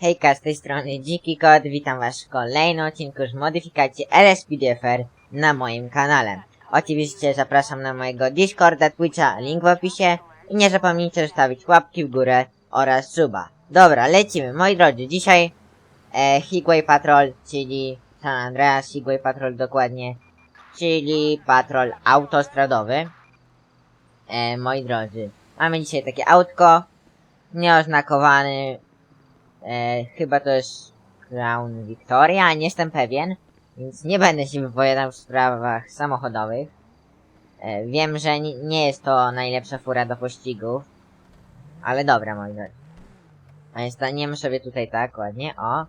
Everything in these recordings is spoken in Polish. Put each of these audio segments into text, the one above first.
Hejka, z tej strony Dziki witam was w kolejnym odcinku z modyfikacji LSPDFR na moim kanale. Oczywiście zapraszam na mojego Discorda, Twitcha, link w opisie i nie zapomnijcie zostawić łapki w górę oraz suba. Dobra, lecimy, moi drodzy, dzisiaj e, Higway Patrol, czyli San Andreas Higway Patrol dokładnie, czyli patrol autostradowy. E, moi drodzy, mamy dzisiaj takie autko, nieoznakowany, E, chyba to jest Crown Victoria, nie jestem pewien, więc nie będę się wypowiadał w sprawach samochodowych. E, wiem, że ni- nie jest to najlepsza fura do pościgów, ale dobra, moi drodzy. A więc staniemy sobie tutaj tak ładnie, o.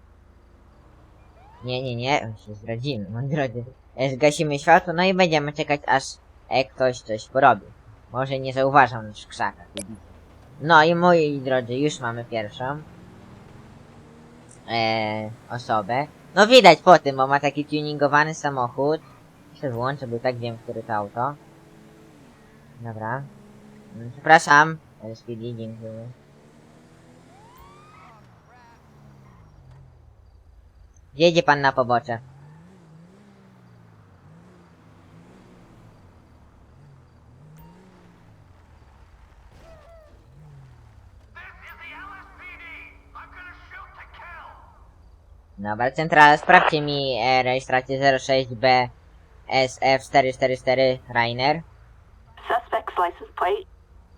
Nie, nie, nie, się zdradzimy, moi drodzy. E, zgasimy światło, no i będziemy czekać, aż e, ktoś coś porobi. Może nie zauważam nas w krzakach. No i moi drodzy, już mamy pierwszą e, osobę. No widać po tym, bo ma taki tuningowany samochód. Jeszcze wyłączę, bo tak wiem, który to auto. Dobra. Mm, Przepraszam. LSPD, dziękuję. Jedzie pan na pobocze. Dobra, centrala, sprawdźcie mi e, rejestrację 06B SF444 Rainer. Suspect's license plate.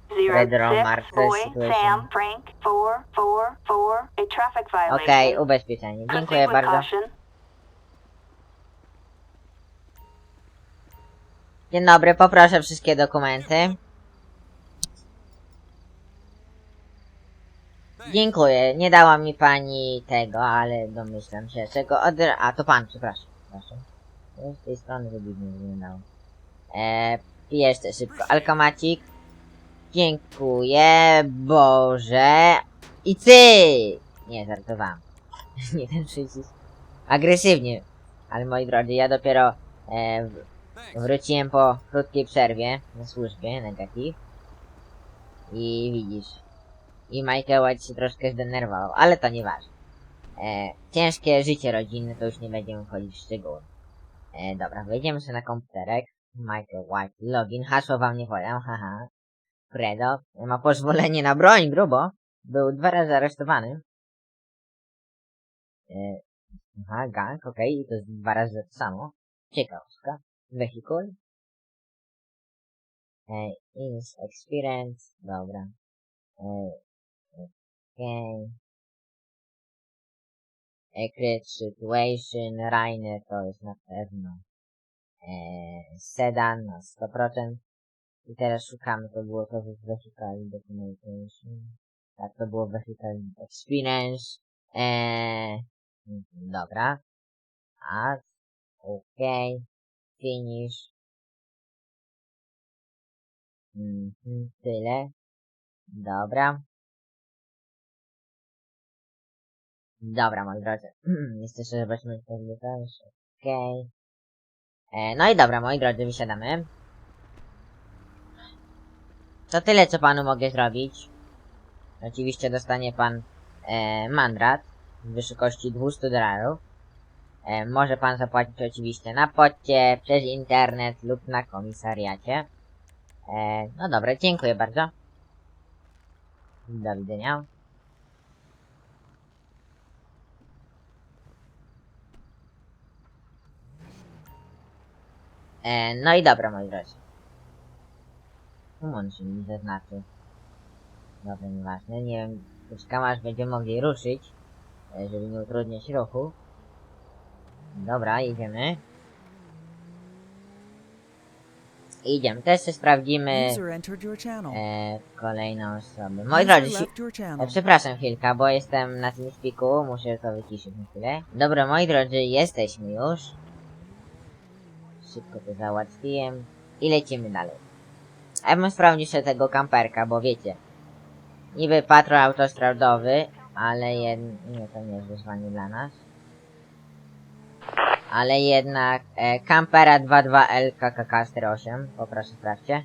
Zero Pedro six Marquez boy situation. Sam Frank four four four. A traffic violation. Okej, ubezpieczenie. Proceed Dziękuję with bardzo. caution. Dzień dobry, poproszę wszystkie dokumenty. Dziękuję, nie dała mi pani tego, ale domyślam się czego od... A, to pan, przepraszam, przepraszam. Z tej strony żeby mi nie dało. Eee, jeszcze szybko, alkomacik. Dziękuję, Boże. I ty! Nie, żartowałem. nie ten przycisk. Agresywnie. Ale moi drodzy, ja dopiero e, wróciłem po krótkiej przerwie na służbie, negatyw. I widzisz. I Michael White się troszkę zdenerwował, ale to nieważne. E, ciężkie życie rodzinne, to już nie będziemy wchodzić w szczegóły. E, dobra, wejdziemy sobie na komputerek. Michael White, login, hasło wam nie podam, haha. Fredo, ma pozwolenie na broń, grubo. Był dwa razy aresztowany. E, aha, gang, okej, i to jest dwa razy to samo. Ciekawska. Vehicle. E, ins experience, dobra. E, okej. Secret situation, Rainer to jest na pewno. E, sedan na 100%. I teraz szukamy, to było to w Vehicle Documentation. Tak, to było Vehicle Experience. Eee, dobra. Add. Okej. Finish. Mhm, tyle. Dobra. Dobra, moi drodzy. Jeszcze zobaczmy pewnie też. Okej. E, No i dobra, moi drodzy, wysiadamy. To tyle, co panu mogę zrobić. Oczywiście dostanie pan e, mandrat w wysokości 200 dolarów. E, może pan zapłacić oczywiście na pocie, przez internet lub na komisariacie. E, no dobra, dziękuję bardzo. Do widzenia. E, no i dobra, moi drodzy. Czemu on się mi zaznaczy? Dobra, nieważne. Nie wiem, poczekam aż będziemy mogli ruszyć, e, żeby nie utrudniać ruchu. Dobra, jedziemy. Idziemy, też sprawdzimy e, kolejną osobę. Moi drodzy, e, przepraszam chwilkę, bo jestem na tym spiku, muszę to wyciszyć na chwilę. Dobra, moi drodzy, jesteśmy już. Szybko to załatwiłem i lecimy dalej. A ja bym sprawdził jeszcze tego kamperka, bo wiecie, niby patrol autostradowy, ale jed... nie, to nie jest wyzwanie dla nas. Ale jednak e, Campera 22L KKK48, poproszę sprawdźcie.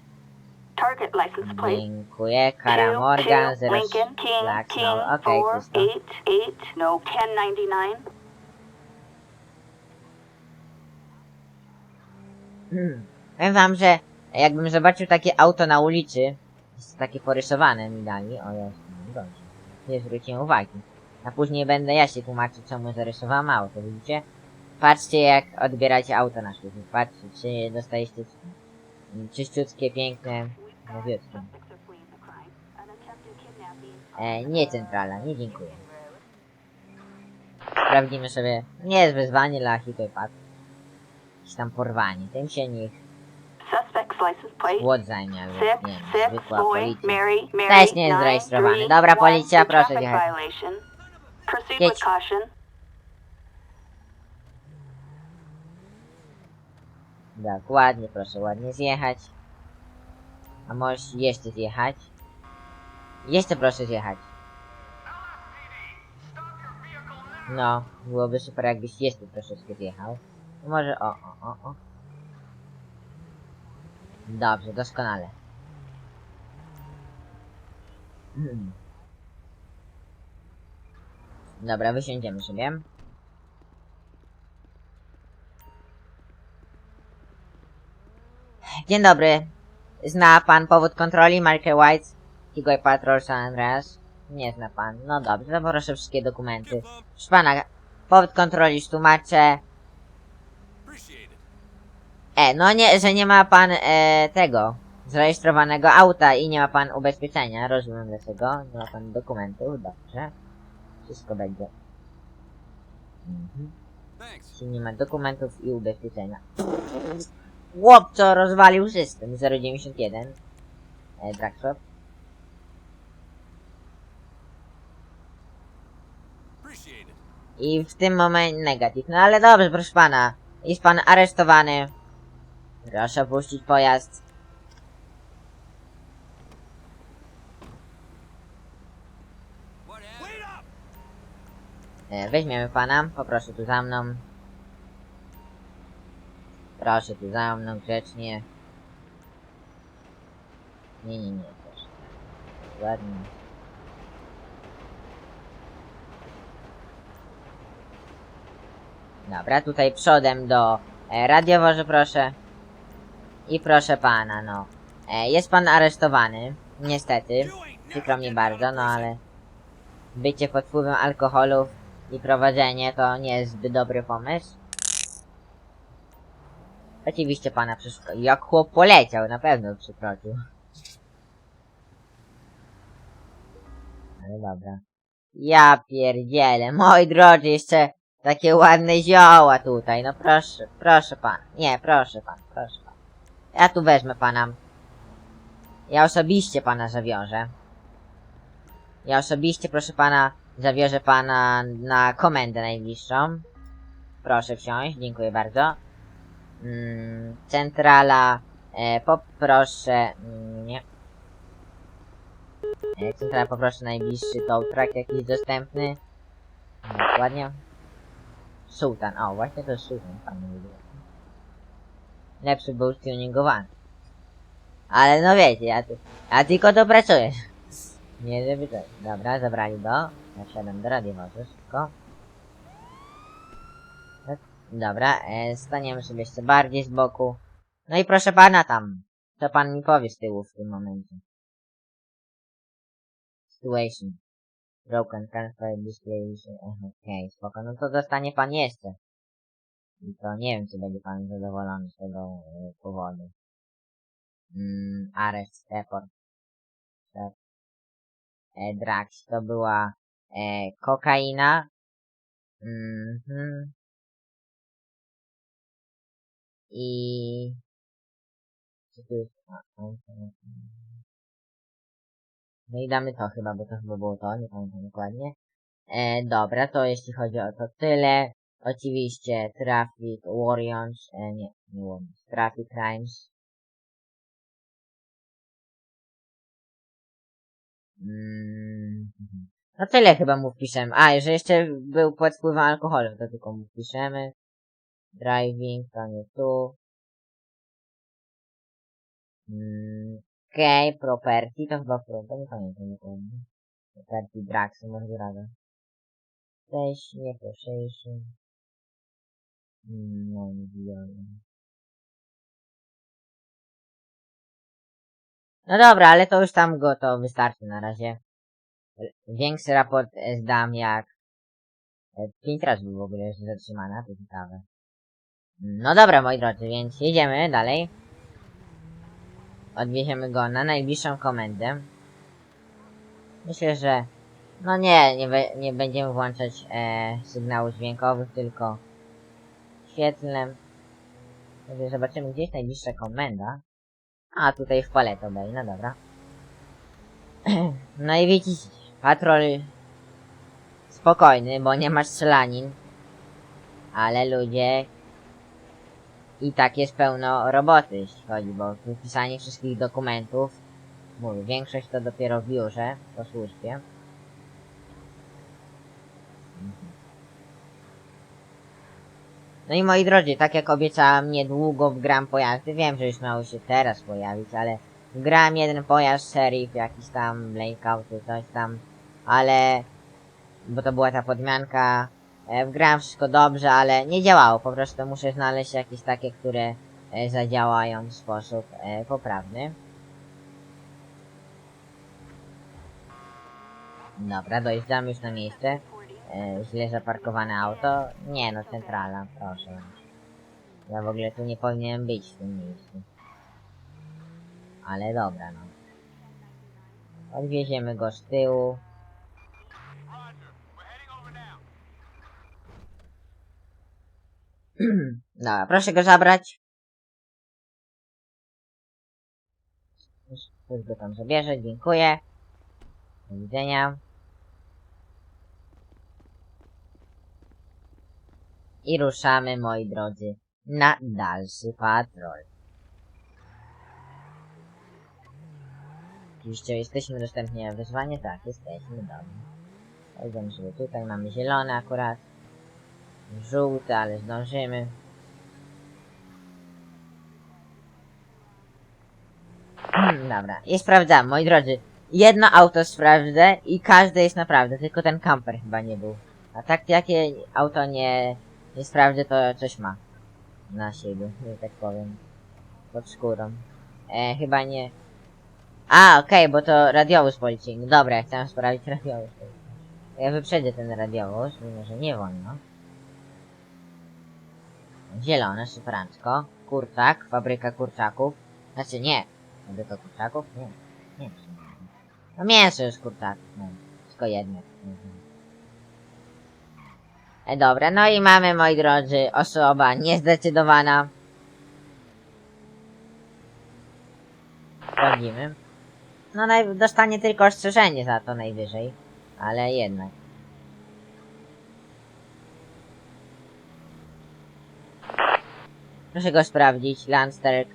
Target license plate. Dziękuję. Kara Morgan, two, 0 Lincoln, King, Black, King, no, okej, no, 1099. Hmm. Powiem wam, że jakbym zobaczył takie auto na ulicy, jest takie porysowane mi dali, o jest, no nie zwróciłem uwagi. A później będę ja się tłumaczył, czemu zarysowałem auto, widzicie? Patrzcie jak odbieracie auto na sztuce, patrzcie, czy dostaliście mm, czyściutkie, piękne, kidnapping. E, nie centrala, nie dziękuję. Sprawdzimy sobie, nie jest wyzwanie dla hiperpad. Jakieś tam porwanie, tym się niech Suspect's license plate. Płot zajmie, albo Six, nie wiem, six, zwykła boy, policja. Mary, Mary, Też nie jest nine, zarejestrowany. three, Dobra, one, policja, proszę traffic wjechać. violation. Proceed Jedź. with caution. Dokładnie, proszę ładnie zjechać. A możesz jeszcze zjechać. Jeszcze proszę zjechać. No, byłoby super jakbyś jeszcze troszeczkę zjechał. Może o, o, o, o. Dobrze, doskonale. Hmm. Dobra, wysiądziemy sobie. Dzień dobry. Zna pan powód kontroli Michael White? Higoi Patrol San Andreas? Nie zna pan. No dobrze, to proszę wszystkie dokumenty. Proszę pana, powód kontroli już tłumaczę. E, no nie, że nie ma pan e, tego zarejestrowanego auta i nie ma pan ubezpieczenia. Rozumiem dlaczego. Nie ma pan dokumentów, dobrze. Wszystko będzie. Mhm. Jeśli nie ma dokumentów i ubezpieczenia. Chłopco rozwalił system 091 e, Dragshop. I w tym momencie negatyw. No ale dobrze, proszę pana. Jest pan aresztowany. Proszę opuścić pojazd. E, weźmiemy pana. Poproszę tu za mną. Proszę tu za mną, grzecznie. Nie, nie, nie, proszę. Ładnie. Dobra, tutaj przodem do e, radiowozu proszę. I proszę pana, no. E, jest pan aresztowany. Niestety. Przykro mi bardzo, no ale... Bycie pod wpływem alkoholów i prowadzenie to nie jest zbyt dobry pomysł. Oczywiście pana przeszko... Jak chłop poleciał, na pewno przekroczył. Ale dobra. Ja pierdzielę, moi drodzy, jeszcze takie ładne zioła tutaj, no proszę, proszę pan. Nie, proszę pan, proszę. Ja tu wezmę pana. Ja osobiście pana zawiążę. Ja osobiście, proszę pana, zawiążę pana na komendę najbliższą. Proszę wsiąść, dziękuję bardzo. Mm, centrala, e, poproszę, mm, nie. E, centrala poproszę najbliższy tow truck jakiś dostępny. Dokładnie. Sultan, o właśnie to jest Sultan, pan wiedział. Lepszy był tuningowany. Ale no wiecie, ja tu, ja tylko dopracuję. Nie żeby to. Dobra, zabrali go. Ja wsiadam do radiowozu, szybko. Tak, Dobra, e, staniemy sobie jeszcze bardziej z boku. No i proszę pana tam. Co pan mi powie z tyłu w tym momencie? Situation. Broken transfer display. Okej, okay, spoko. No to dostanie pan jeszcze. I to nie wiem, czy będzie pan zadowolony z tego e, powodu. Mm, areszt, report. Tak. E, drugs to była e, kokaina. Mhm. I... Co tu jest? No i damy to chyba, bo to chyba było to, nie pamiętam dokładnie. E, dobra, to jeśli chodzi o to tyle. Oczywiście Traffic Warriors, e, nie, nie Warriors, Traffic Crimes. Mm, mhm. no tyle chyba mu wpiszemy. A, że jeszcze był pod wpływem alkoholu, to tylko mu wpiszemy. Driving, to nie tu. Mm, Okej, property, to chyba to nie pamiętam dokładnie. Property Draxy, może rada. Też nie proszejszy. No, nie. No dobra, ale to już tam go to wystarczy na razie. Większy raport e, zdam jak e, pięć razy był w ogóle jeszcze zatrzymana, to ciekawe. No dobra, moi drodzy, więc jedziemy dalej. Odwieziemy go na najbliższą komendę. Myślę, że no nie, nie, nie będziemy włączać e, sygnałów dźwiękowych, tylko świetlne. Także zobaczymy, gdzie jest najbliższa komenda. A, tutaj w Paleto Bay, no dobra. No i widzicie, patrol spokojny, bo nie ma strzelanin. Ale ludzie i tak jest pełno roboty, jeśli chodzi, bo wypisanie wszystkich dokumentów, mówię, większość to dopiero w biurze, po służbie. No i moi drodzy, tak jak obiecałam, niedługo wgram pojazdy. Wiem, że już miało się teraz pojawić, ale wgrałem jeden pojazd Sheriff, jakiś tam Blackout, coś tam, ale bo to była ta podmianka. E, wgrałem wszystko dobrze, ale nie działało. Po prostu muszę znaleźć jakieś takie, które e, zadziałają w sposób e, poprawny. Dobra, dojeżdżamy już na miejsce. E, źle zaparkowane auto. Nie no, centrala, proszę. Ja w ogóle tu nie powinienem być w tym miejscu. Ale dobra, no. Odwieziemy go z tyłu. Dobra, proszę go zabrać. Już go tam zabierze, dziękuję. Do widzenia. I ruszamy, moi drodzy, na dalszy patrol. Oczywiście jesteśmy dostępni na wyzwanie? Tak, jesteśmy, dobra. Powiedzmy sobie tutaj, mamy zielone akurat. Żółte, ale zdążymy. Dobra, i sprawdzam, moi drodzy. Jedno auto sprawdzę i każde jest naprawdę, tylko ten camper chyba nie był. A tak jakie auto nie, nie sprawdzę, to coś ma. Na siebie, że tak powiem. Pod skórą. E, chyba nie. A, okej, bo to radiowóz policyjny. Dobra, ja chciałem sprawdzić radiowóz policyjny. Ja wyprzedzę ten radiowóz, mimo że nie wolno. Zielone, szyfrancko. Kurczak, fabryka kurczaków. Znaczy nie. Fabryka kurczaków? Nie. Nie. No mięso jest kurczaków, no. Tylko jedno. Mhm. E, dobra, no i mamy, moi drodzy, osoba niezdecydowana. Sprawdzimy. No, dostanie tylko ostrzeżenie za to najwyżej. Ale jednak. Proszę go sprawdzić. Landster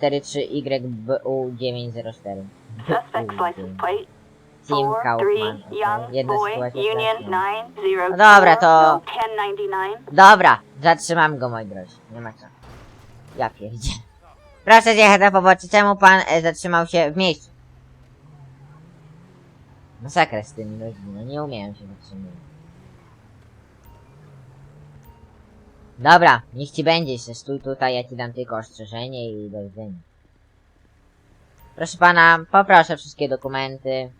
43YBU904. Suspect's license plate. Team Kaufman. three, okej. young Jedna boy, sytuacja Union straszna. 904, No dobra, to- 1099. Dobra, zatrzymam go, moi drodzy. Nie ma co. Ja pierdzie. Proszę zjechać na pobocze. Czemu pan e, zatrzymał się w miejscu? Masakra z tymi ludźmi, no nie umieją się zatrzymywać. Dobra, niech ci będzie jeszcze. Stój tutaj, ja ci dam tylko ostrzeżenie i do widzenia. Proszę pana, poproszę wszystkie dokumenty.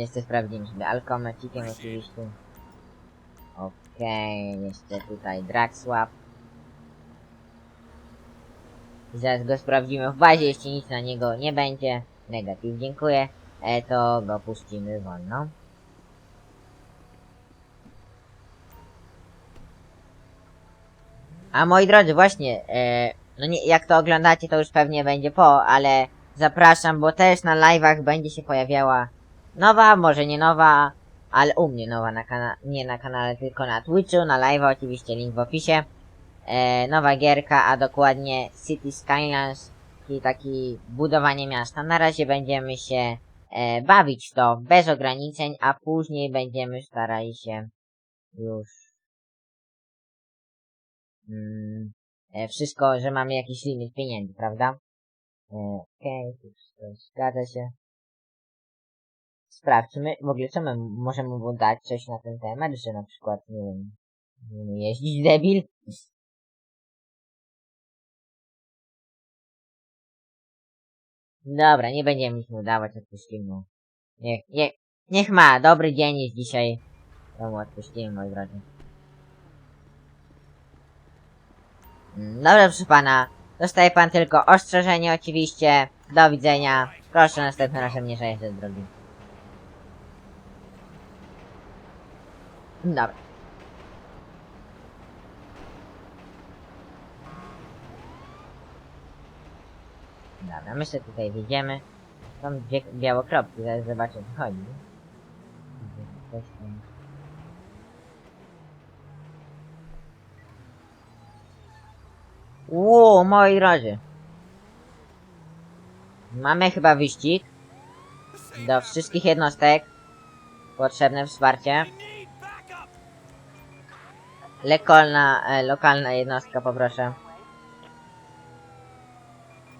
Jeszcze sprawdzimy sobie alkomecikiem oczywiście. Okej, jeszcze tutaj. I zaraz go sprawdzimy w bazie, jeśli nic na niego nie będzie. Negatyw, dziękuję. E, to go puścimy wolno. A moi drodzy, właśnie, e, no nie, jak to oglądacie, to już pewnie będzie po, ale zapraszam, bo też na live'ach będzie się pojawiała nowa, może nie nowa, ale u mnie nowa na kanale, nie na kanale, tylko na Twitchu, na live oczywiście, link w opisie. E, nowa gierka, a dokładnie City Skylines, czyli taki budowanie miasta. Na razie będziemy się e, bawić to bez ograniczeń, a później będziemy starali się już mm, e, wszystko, że mamy jakiś limit pieniędzy, prawda? E, Okej, wszystko zgadza się. Sprawdźmy, w ogóle co my możemy mu dać coś na ten temat, że na przykład, nie wiem, jeździć debil? Dobra, nie będziemy nic mu dawać, odpuścimy. Niech, niech, niech ma, dobry dzień jest dzisiaj. To mu odpuścimy, moi drodzy. Mm, Dobra, proszę pana. Dostaje pan tylko ostrzeżenie oczywiście. Do widzenia. Proszę następnym razem nie zajść do drogi. Dobra. Dobra, my sobie tutaj wyjdziemy. Są dwie białe kropki, zaraz zobaczę co chodzi. Ło, moi drodzy. Mamy chyba wyścig. Do wszystkich jednostek. Potrzebne wsparcie. Lokalna, e, lokalna jednostka poproszę.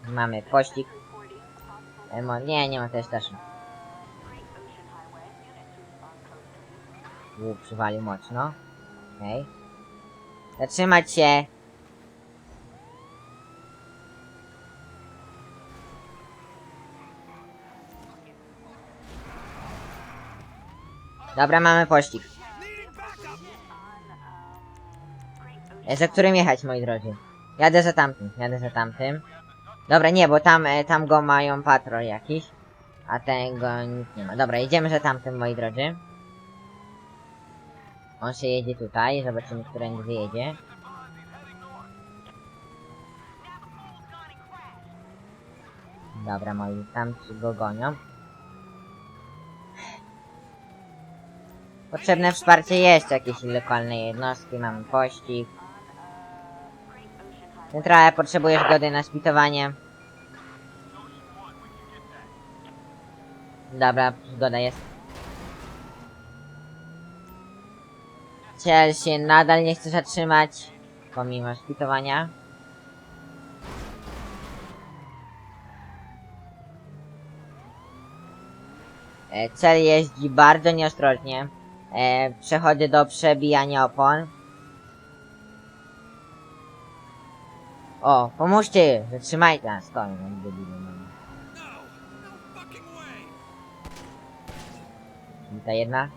Mamy pościg. E, mo- nie, nie ma też też. Łuk przywalił mocno. Okej. Zatrzymać się. Dobra, mamy pościg. Za którym jechać, moi drodzy? Jadę za tamtym, jadę za tamtym. Dobra, nie, bo tam, e, tam go mają patrol jakiś. A tego nic nie ma. Dobra, jedziemy za tamtym, moi drodzy. On się jedzie tutaj, zobaczymy, którędy wyjedzie. Dobra, moi tam go gonią. Potrzebne wsparcie jest, jakieś lokalne jednostki, mamy pościg. Centrala, potrzebujesz gody na spitowanie. Dobra, zgoda jest. Cel się nadal nie chce zatrzymać, pomimo spitowania. E, Cel jeździ bardzo nieostrożnie. E, przechodzę do przebijania opon. O, pomóżcie! Zatrzymajcie nas, stoi, debilu, no. No. No. Przebita jedna.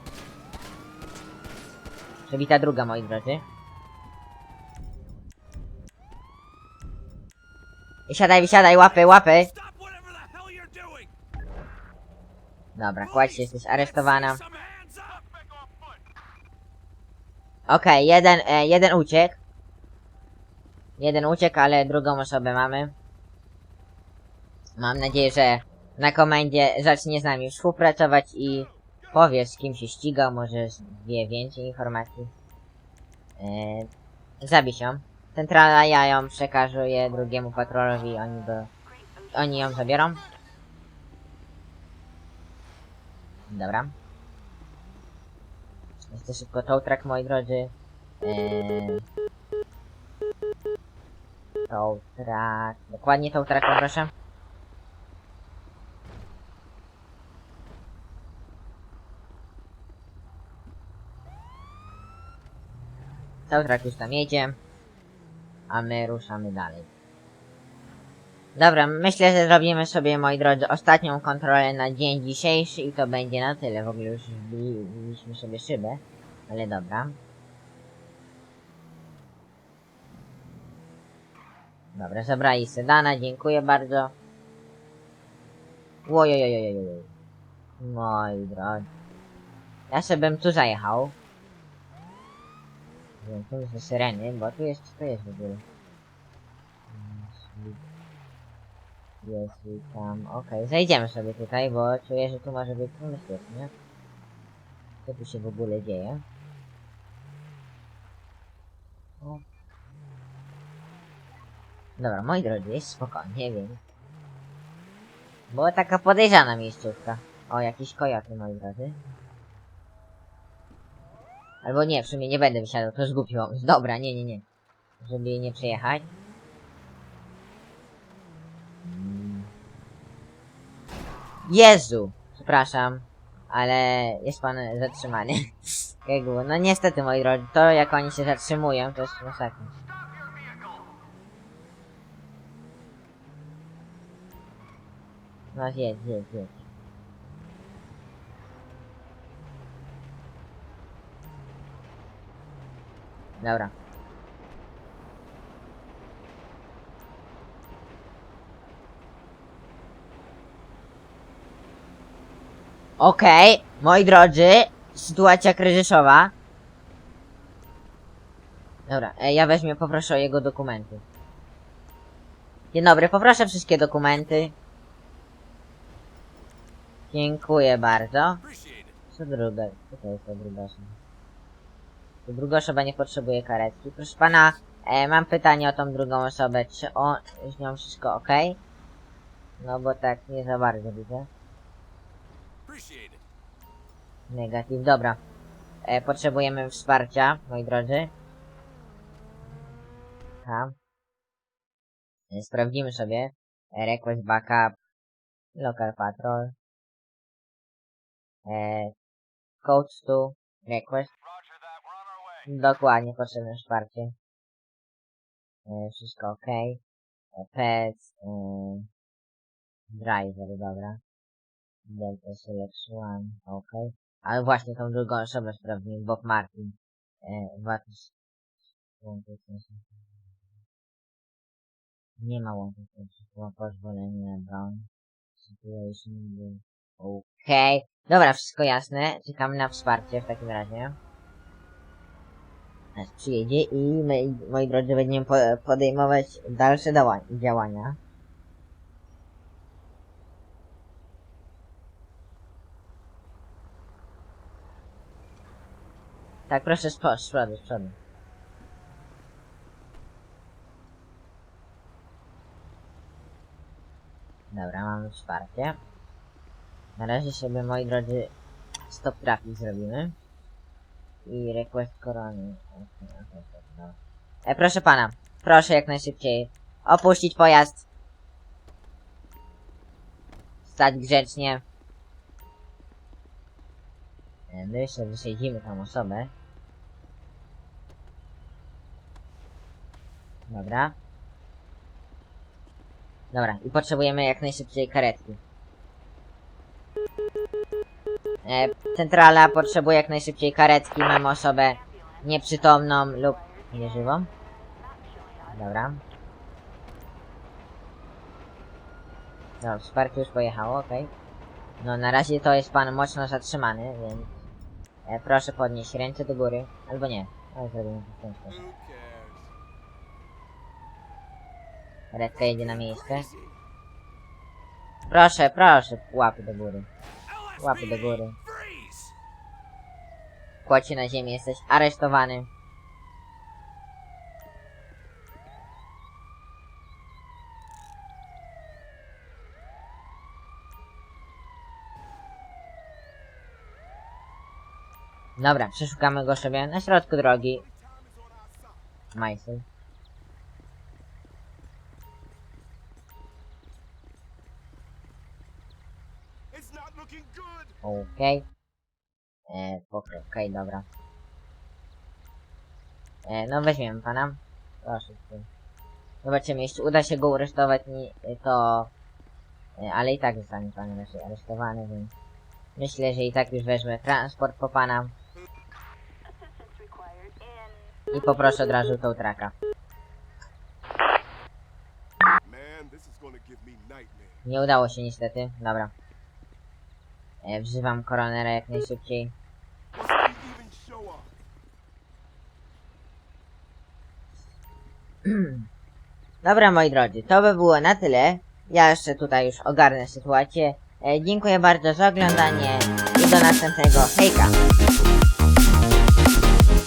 Przebita druga, moi drodzy. I siadaj, wysiadaj, łapy, łapy! Dobra, kładź się, jesteś aresztowana. Okej, jeden, e, jeden uciekł. Jeden uciekł, ale drugą osobę mamy. Mam nadzieję, że na komendzie zacznie z nami współpracować i powie z kim się ścigał, może wie więcej informacji. E, zabij ją. Centrala ja ją przekażuję drugiemu patrolowi, oni oni ją zabiorą. Dobra. Jeszcze szybko tow track, moi drodzy. Eee... Tow track. Dokładnie tow track, proszę. Tow track już tam jedzie. A my ruszamy dalej. Dobra, myślę, że zrobimy sobie, moi drodzy, ostatnią kontrolę na dzień dzisiejszy i to będzie na tyle. W ogóle już wbili- wbiliśmy sobie szybę, ale dobra. Dobra, zabrali sedana, dziękuję bardzo. Ojojojojojoj. Moi drodzy. Ja sobie bym tu zajechał. Tu są syreny, bo tu jest, co jest w ogóle? Jest i tam, okej, zejdziemy sobie tutaj, bo czuję, że tu może być niebezpiecznie. Co tu się w ogóle dzieje? Dobra, moi drodzy, jest spokojnie, wiem. Była taka podejrzana miejscówka. O, jakieś kojoty, moi drodzy. Albo nie, w sumie nie będę wysiadał, to zgubiło. Dobra, nie, nie, nie. Żeby jej nie przejechać. Jezu! Przepraszam, ale jest pan zatrzymany. No niestety, moi drodzy, to jak oni się zatrzymują, to jest masakra. No jedź, jedź, jedź. Dobra. Okej, moi drodzy, sytuacja kryzysowa. Dobra, e, ja weźmie, poproszę o jego dokumenty. Dzień dobry, poproszę wszystkie dokumenty. Dziękuję bardzo. Co druga? Co to jest ta druga osoba? To druga osoba nie potrzebuje karetki. Proszę pana, e, mam pytanie o tą drugą osobę. Czy on, z nią wszystko ok? No bo tak nie za bardzo widzę. Negatyw, dobra. E, potrzebujemy wsparcia, moi drodzy. Tam. E, sprawdzimy sobie. E, request backup. Local patrol. E, code 2. Request. Dokładnie, potrzebne wsparcie. E, wszystko ok. E, pets. E, driver, dobra. Delta Select One, ok. Ale właśnie tą drugą osobę sprawdzimy, Bob Martin. E, sensu. Nie ma łączy sensu. Ma pozwolenie na broń. Situation był. Okej. Dobra, wszystko jasne. Czekamy na wsparcie w takim razie. Aż przyjedzie i my, moi drodzy, będziemy po, podejmować dalsze działania. Tak, proszę z, przodu, z. Dobra, mamy wsparcie. Na razie sobie, moi drodzy, stop traffic zrobimy. I request korony. E, proszę pana, proszę jak najszybciej opuścić pojazd. Stać grzecznie. E, My jeszcze wysiedzimy tą osobę. Dobra. Dobra, i potrzebujemy jak najszybciej karetki. Centrala potrzebuje jak najszybciej karetki. Mamy osobę nieprzytomną lub nieżywą. Dobra. Dobra, wsparcie już pojechało, okej. No na razie to jest pan mocno zatrzymany, więc... E, proszę podnieść ręce do góry. Albo nie. Ale zrobimy to w ten sposób. Karetka jedzie na miejsce. Proszę, proszę, łapy do góry. Łapy do góry. Kładź się na ziemię, jesteś aresztowany. Dobra, przeszukamy go sobie na środku drogi. Majsel. Okej. E, okej, okej, dobra. E, no weźmiemy pana. Proszę. Zobaczymy, jeśli uda się go uresztować, nie, to... E, ale i tak zostanie pan raczej aresztowany, więc... Myślę, że i tak już weźmę transport po pana i poproszę od razu tą traka. Nie udało się niestety, dobra. E, wzywam koronera jak najszybciej. Dobra moi drodzy, to by było na tyle. Ja jeszcze tutaj już ogarnę sytuację. E, dziękuję bardzo za oglądanie i do następnego. Hejka!